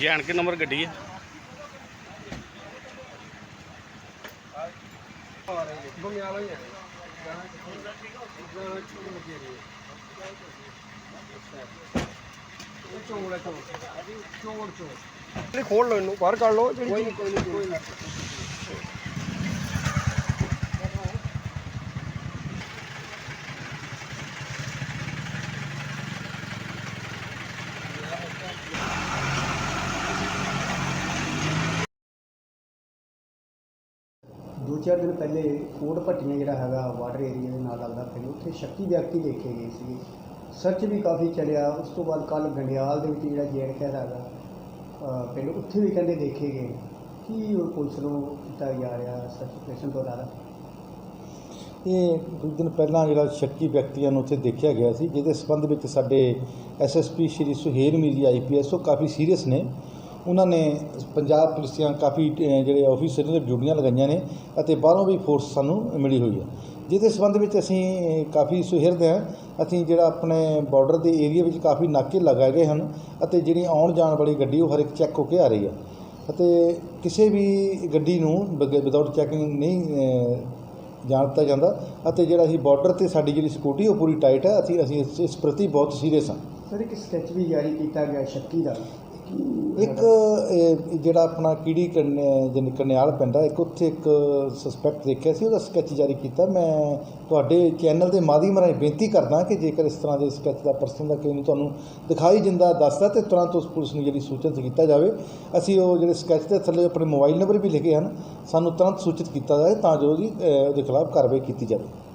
ਜੈਨ ਕੇ number ਗੱਡੀ ਹੈ ਬੰਗਿਆਲਾ ਹੀ ਹੈ ਚੋਂਗੜਾ ਚੋਂ ਚੋਂਗੜ ਚੋਂ ਇਹ ਖੋਲ ਲਓ ਇਹਨੂੰ ਬਾਹਰ ਕੱਢ ਲਓ ਜਿਹੜੀ ਕੋਈ ਨਹੀਂ ਕੋਈ ਨਹੀਂ। ਚਾਰ ਦਿਨ ਪਹਿਲੇ ਕੋਟ ਭੱਟੀਆਂ ਜਿਹੜਾ ਹੈਗਾ ਵਾਟਰ ਏਰੀਆ ਦੇ ਨਾਲ ਲੱਗਦਾ ਪਿੰਡ ਉੱਥੇ ਸ਼ੱਕੀ ਵਿਅਕਤੀ ਦੇਖੇ ਗਏ ਸੀ ਸਰਚ ਵੀ ਕਾਫੀ ਚੱਲਿਆ। ਉਸ ਤੋਂ ਬਾਅਦ ਕੱਲ ਗੰਡਿਆਲ ਦੇ ਵਿੱਚ ਜਿਹੜਾ ਜੇੜ ਖੈਰ ਹੈਗਾ ਪਿੰਡ, ਉੱਥੇ ਵੀ ਕਹਿੰਦੇ ਦੇਖੇ ਗਏ। ਕੀ ਉਹ ਪੁਲਿਸ ਨੂੰ ਕੀਤਾ ਜਾ ਰਿਹਾ ਸਰਚ ਆਪਰੇਸ਼ਨ ਦੁਆਰਾ ਇਹ ਕੁਝ ਦਿਨ ਪਹਿਲਾਂ ਜਿਹੜਾ ਸ਼ੱਕੀ ਵਿਅਕਤੀਆਂ ਨੂੰ ਉੱਥੇ ਦੇਖਿਆ ਗਿਆ ਸੀ, ਜਿਹਦੇ ਸਬੰਧ ਵਿੱਚ ਸਾਡੇ ਐਸਐਸਪੀ ਸ਼੍ਰੀ ਸੁਹੇਲ ਮੀਰੀ ਆਈਪੀਐਸ ਉਹ ਕਾਫੀ ਸੀਰੀਅਸ ਨੇ। ਉਹਨਾਂ ਨੇ ਪੰਜਾਬ ਪੁਲਿਸ ਦੀਆਂ ਕਾਫੀ ਜਿਹੜੇ ਆਫੀਸਰ ਨੇ ਡਿਊਟੀਆਂ ਲਗਾਈਆਂ ਨੇ ਅਤੇ ਬਾਹਰੋਂ ਵੀ ਫੋਰਸ ਸਾਨੂੰ ਮਿਲੀ ਹੋਈ ਹੈ। ਜਿਹਦੇ ਸੰਬੰਧ ਵਿੱਚ ਅਸੀਂ ਕਾਫੀ ਸੁਹਿਰਦ ਹਾਂ। ਅਸੀਂ ਜਿਹੜਾ ਆਪਣੇ ਬਾਰਡਰ ਦੇ ਏਰੀਆ ਵਿੱਚ ਕਾਫੀ ਨਾਕੇ ਲਗਾਏ ਗਏ ਹਨ ਅਤੇ ਜਿਹੜੀ ਆਉਣ ਜਾਣ ਵਾਲੀ ਗੱਡੀ, ਉਹ ਹਰ ਇੱਕ ਚੈੱਕ ਹੋ ਕੇ ਆ ਰਹੀ ਹੈ। ਅਤੇ ਕਿਸੇ ਵੀ ਗੱਡੀ ਨੂੰ ਵਿਦਆਊਟ ਚੈਕਿੰਗ ਨਹੀਂ ਜਾਣ ਦਿੱਤਾ ਜਾਂਦਾ ਅਤੇ ਜਿਹੜਾ ਅਸੀਂ ਬਾਰਡਰ ਤੇ ਸਾਡੀ ਜਿਹੜੀ ਸਿਕਿਉਰਿਟੀ ਉਹ ਪੂਰੀ ਟਾਈਟ ਹੈ। ਅਸੀਂ ਅਸੀਂ ਇਸ ਇਸ ਪ੍ਰਤੀ ਬਹੁਤ ਸੀਰੀਅਸ ਹਾਂ। ਸਰ, ਇੱਕ ਸਕੈਚ ਵੀ ਜਾਰੀ ਕੀਤਾ ਗਿਆ ਸ਼ੱਕੀ ਦਾ। ਇੱਕ ਇਹ ਜਿਹੜਾ ਆਪਣਾ ਕੀੜੀ ਕੰਨ- ਜਨ ਕਰਨਿਆਲ ਪਿੰਡ ਆ, ਇੱਕ ਉੱਥੇ ਇੱਕ ਸਸਪੈਕਟ ਦੇਖਿਆ ਸੀ, ਉਹਦਾ ਸਕੈਚ ਜਾਰੀ ਕੀਤਾ। ਮੈਂ ਤੁਹਾਡੇ ਚੈਨਲ ਦੇ ਮਾਧਿਅਮ ਰਾਹੀਂ ਬੇਨਤੀ ਕਰਦਾ ਕਿ ਜੇਕਰ ਇਸ ਤਰ੍ਹਾਂ ਦੇ ਸਕੈਚ ਦਾ ਪਰਸਨ ਦਾ ਕਿਸੇ ਨੂੰ ਤੁਹਾਨੂੰ ਦਿਖਾਈ ਜਿੰਦਾ ਦੱਸਦਾ, ਤੇ ਤੁਰੰਤ ਉਸ ਪੁਲਿਸ ਨੂੰ ਜਿਹੜੀ ਸੂਚਿਤ ਕੀਤਾ ਜਾਵੇ। ਅਸੀਂ ਉਹ ਜਿਹੜੇ ਸਕੈਚ ਦੇ ਥੱਲੇ ਆਪਣੇ ਮੋਬਾਈਲ ਨੰਬਰ ਵੀ ਲਿਖੇ ਹਨ, ਸਾਨੂੰ ਤੁਰੰਤ ਸੂਚਿਤ ਕੀਤਾ ਜਾਵੇ ਤਾਂ ਜੋ ਉਹਦੀ ਉਹਦੇ ਖਿਲਾਫ ਕਾਰਵਾਈ ਕੀਤੀ ਜਾਵੇ।